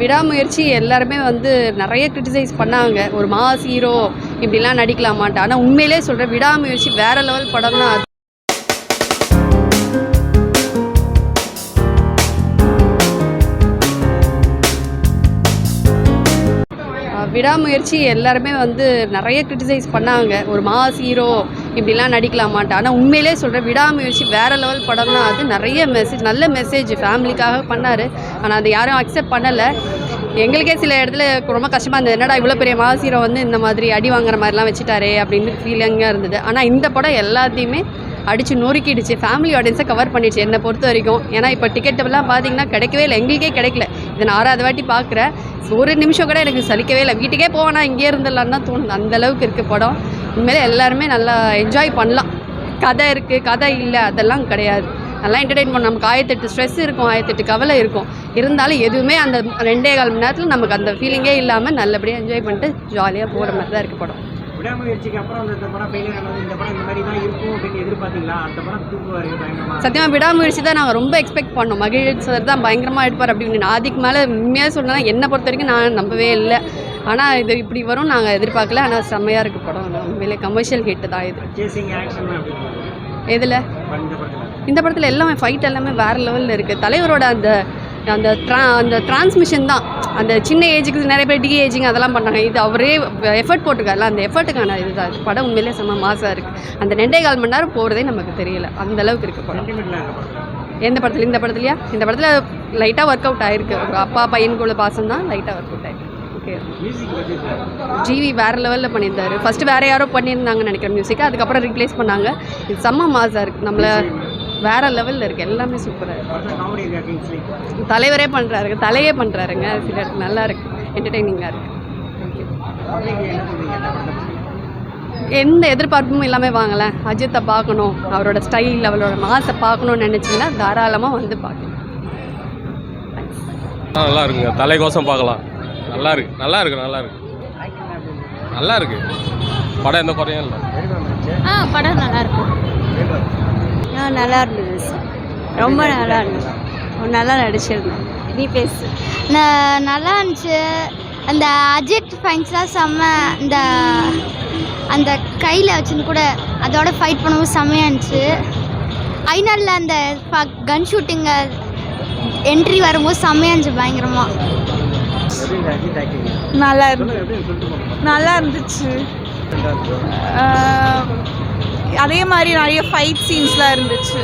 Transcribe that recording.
விடாமுயற்சி எல்லாருமே வந்து நிறைய கிரிட்டிசைஸ் பண்ணாங்க. ஒரு மாஸ் ஹீரோ இப்படிலாம் நடிக்கலாமான்ட்டு. ஆனால் உண்மையிலே சொல்கிறேன் விடாமுயற்சி வேற லெவல் படம் தான் அது விடாமுயற்சி எல்லாருமே வந்து நிறைய கிரிட்டிசைஸ் பண்ணாங்க. ஒரு மாஸ் ஹீரோ இப்படிலாம் நடிக்கலாமான்ட்டு. ஆனால் உண்மையிலே சொல்கிறேன் விடாமுயற்சி வேற லெவல் படம் தான் அது நிறைய மெசேஜ் நல்ல மெசேஜ் ஃபேமிலிக்காக பண்ணார். ஆனால் அதை யாரும் அக்செப்ட் பண்ணலை. எங்களுக்கே சில இடத்துல ரொம்ப கஷ்டமாக இருந்தது. என்னடா இவ்வளோ பெரிய மாசீரோ வந்து இந்த மாதிரி அடி வாங்குற மாதிரிலாம் வச்சுட்டாரே அப்படின்னு ஃபீலிங்காக இருந்தது. ஆனால் இந்த படம் எல்லாத்தையுமே அடித்து நொறுக்கிடுச்சு. ஃபேமிலி ஆடியன்ஸை கவர் பண்ணிடுச்சு என்னை பொறுத்த வரைக்கும். ஏன்னா இப்போ டிக்கெட்டெல்லாம் பார்த்தீங்கன்னா கிடைக்கவே இல்லை. எங்களுக்கே கிடைக்கல. இதை நான் ஆறாவது வாட்டி பார்க்குறேன் ஒரு நிமிஷம் கூட எனக்கு சலிக்கவே இல்லை. வீட்டுக்கே போவேனா இங்கே இருந்துடலான்னு தான் தோணுது. அந்த அளவுக்கு இருக்குது படம். உண்மையிலே எல்லாருமே நல்லா என்ஜாய் பண்ணலாம். கதை இருக்குது கதை இல்லை அதெல்லாம் கிடையாது. நல்லா என்டர்டெயின் பண்ண நமக்கு ஆயிரத்தெட்டு ஸ்ட்ரெஸ் இருக்கும் ஆயிரத்தெட்டு கவலை இருக்கும். இருந்தாலும் எதுவுமே அந்த ரெண்டே கால் மணி நேரத்தில் நமக்கு அந்த ஃபீலிங்கே இல்லாமல் நல்லபடியாக என்ஜாய் பண்ணிட்டு ஜாலியாக போகிற மாதிரி தான் இருக்குது படம். சத்தியமாக விடாமுயற்சி தான் நாங்கள் ரொம்ப எக்ஸ்பெக்ட் பண்ணோம். மகிழ் சார் தான் பயங்கரமாக எடுப்பார் அப்படின்னு. நான் அதுக்கு மேலே உண்மையாக சொன்னால் என்னை பொறுத்த வரைக்கும் நான் நம்பவே இல்லை. ஆனால் இது இப்படி வரும் நாங்கள் எதிர்பார்க்கல. ஆனால் செம்மையாக இருக்குது படம். உண்மையிலே கமர்ஷியல் ஹிட்டு தான் இது. எதில்? இந்த படத்தில். எல்லாமே ஃபைட் எல்லாமே வேறு லெவலில் இருக்குது தலைவரோட அந்த அந்த ட்ரா அந்த டிரான்ஸ்மிஷன் தான். அந்த சின்ன ஏஜுக்கு நிறைய பேர் டி ஏஜிங் அதெல்லாம் பண்ணாங்க இது அவரே எஃபர்ட் போட்டிருக்காருல அந்த எஃபர்ட்டுக்கான இதுதான். இது படம் உண்மையிலே செம்ம மாசாக இருக்குது அந்த ரெண்டே கால் மணி நேரம் போகிறதே நமக்கு தெரியல. அந்த அளவுக்கு இருக்குது படம். எந்த படத்தில்? இந்த படத்துலையா? இந்த படத்தில் லைட்டாக ஒர்க் அவுட் ஆயிருக்கு. ஒரு அப்பா பையனுக்குள்ள பாசம் தான் லைட்டாக ஒர்க் அவுட் ஆயிருக்கு. ஓகே. ஜிவி வேறு லெவலில் பண்ணியிருந்தாரு. ஃபஸ்ட்டு வேறு யாரோ பண்ணியிருந்தாங்கன்னு நினைக்கிறேன் மியூசிக்கை அதுக்கப்புறம் ரீப்ளேஸ் பண்ணாங்க. இது செம்ம மாசாக இருக்குது நம்மளை வேறு லெவலில் இருக்குது எல்லாமே சூப்பராக இருக்குது தலைவரே பண்ணுறாருங்க தலையே பண்ணுறாருங்க சில இடத்துல நல்லா இருக்கு. என்டர்டெய்னிங்காக இருக்குது எந்த எதிர்பார்ப்பும் இல்லாமல் வாங்கலேன் அஜித்தை பார்க்கணும். அவரோட ஸ்டைல் அவரோட மாசை பார்க்கணும்னு நினச்சிங்கன்னா தாராளமாக வந்து பார்க்கலாம். ஆ நல்லா இருக்குங்க. தலைக்கோசம் பார்க்கலாம். நல்லா இருக்கு நல்லா இருக்கு நல்லா இருக்கு நல்லா இருக்கு படம் எந்த குறையும் இல்லை. ஆ படம் நல்லா இருக்கும் ஆ நல்லா இருந்தது ரொம்ப நல்லா இருந்தது நல்லா நடிச்சிருந்தேன். நீ பேசு. ந- நல்லா இருந்துச்சு அந்த அஜித் ஃபைன்ஸ்லாம் செம்ம இந்த அந்த கையில் வச்சுன்னு கூட அதோட ஃபைட் பண்ணும்போது செம்மையாக இருந்துச்சு. ஐநாளில் அந்த கன் ஷூட்டிங்க என்ட்ரி வரும்போது செம்மையாக இருந்துச்சு பயங்கரமாக நல்லா போங்க. நல்லா இருந்துச்சு. அதே மாதிரி நிறைய ஃபைட் சீன்ஸ்லாம் இருந்துச்சு.